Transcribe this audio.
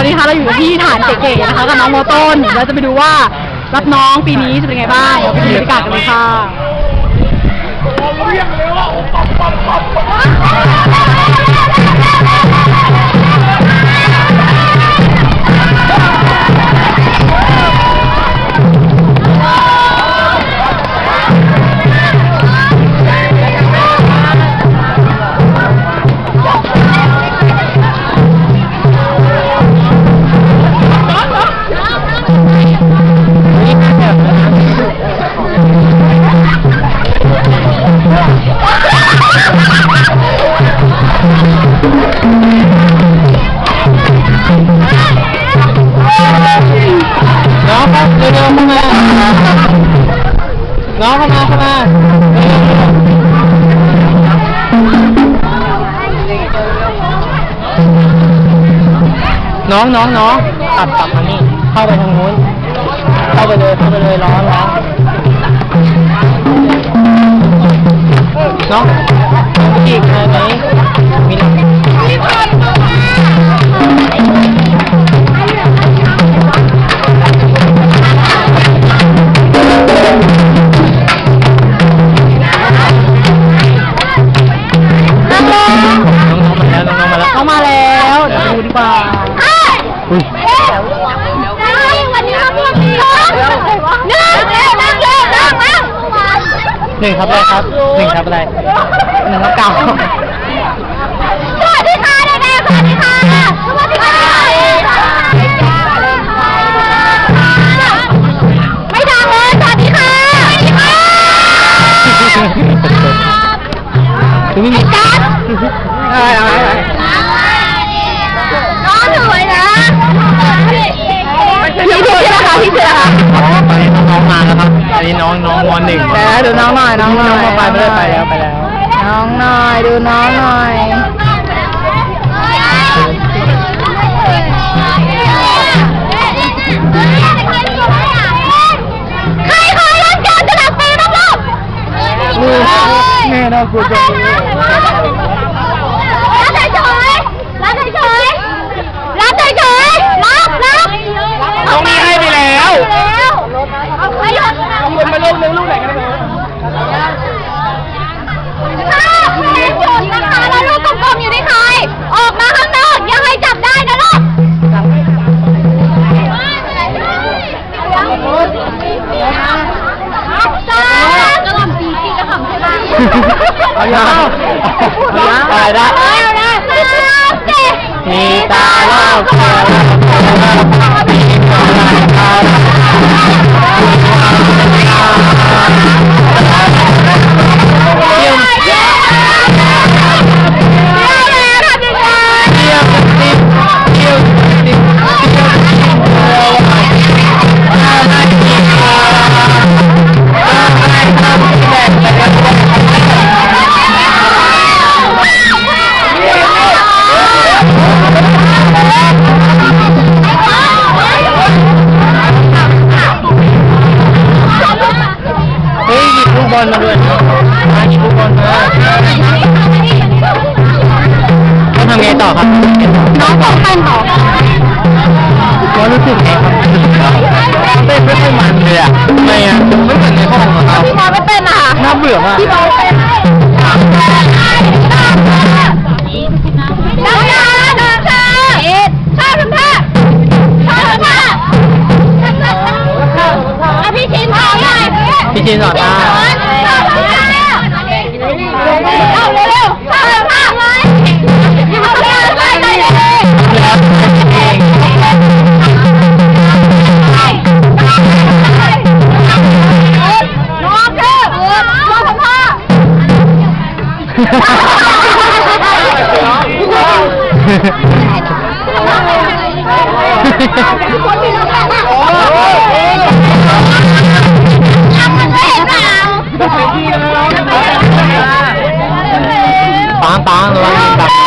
อนนี้นะคะเราอยู่ที่ฐานเก๋ๆนะคะกับน้องโมต้นเราจะไปดูว่ารับน้องปีนี้จะเป็นไงบ้างเราไปดูบรรยากาศกันเลยค่ะ น้องน้องน้องตัดกลับมานี่ เข้าไปทางนู้น เข้าไปเลยเข้าไปเลยร้อนร้อนน้องอีกไหมมีอะ หนึ่งครับอะไรครับหนึ่งครับอะไรหนึ่งครับเก้าสวัสดีค่ะเด็กๆสวัสดีค่ะสวัสดีค่ะไม่ดังเลยสวัสดีค่ะสวัสดีค่ะคือไม่มีกัดอะไรอะไรอะไรน้องสวยนะพี่ชื่ออะไรคะพี่ชื่ออะไรคะตอนนี้น้องๆมาแล้วครับตอ นนี้น้องน้องมหนึ่งแล้วดูน้องหน่อยน้องหน่อยน้องไปไม่ได้ไปแล้วไปแล้ว น้องหน่อยดูน้องหน่อยใครเคยเล่นเกมสลับปีบ้างลูกแม่น่ากลัวจัง เอายาวตายได้ เอานะเจ็ดมีตาล่าเพื่อ หยิบลูกบอลมาด้วยมาหยิบลูกบอลมาต้องทำไงต่อครับน้องต้องเต้นต่อก็รู้สึกไงครับเต้นไม่ค่อยมันเลยอะทำไมอะไม่เหมือนในห้องของเราพี่บอยไม่เต้นนะคะน่าเบื่อมากพี่บอยเต้นน้ำยาน้ำชา ปางปังระวังตับ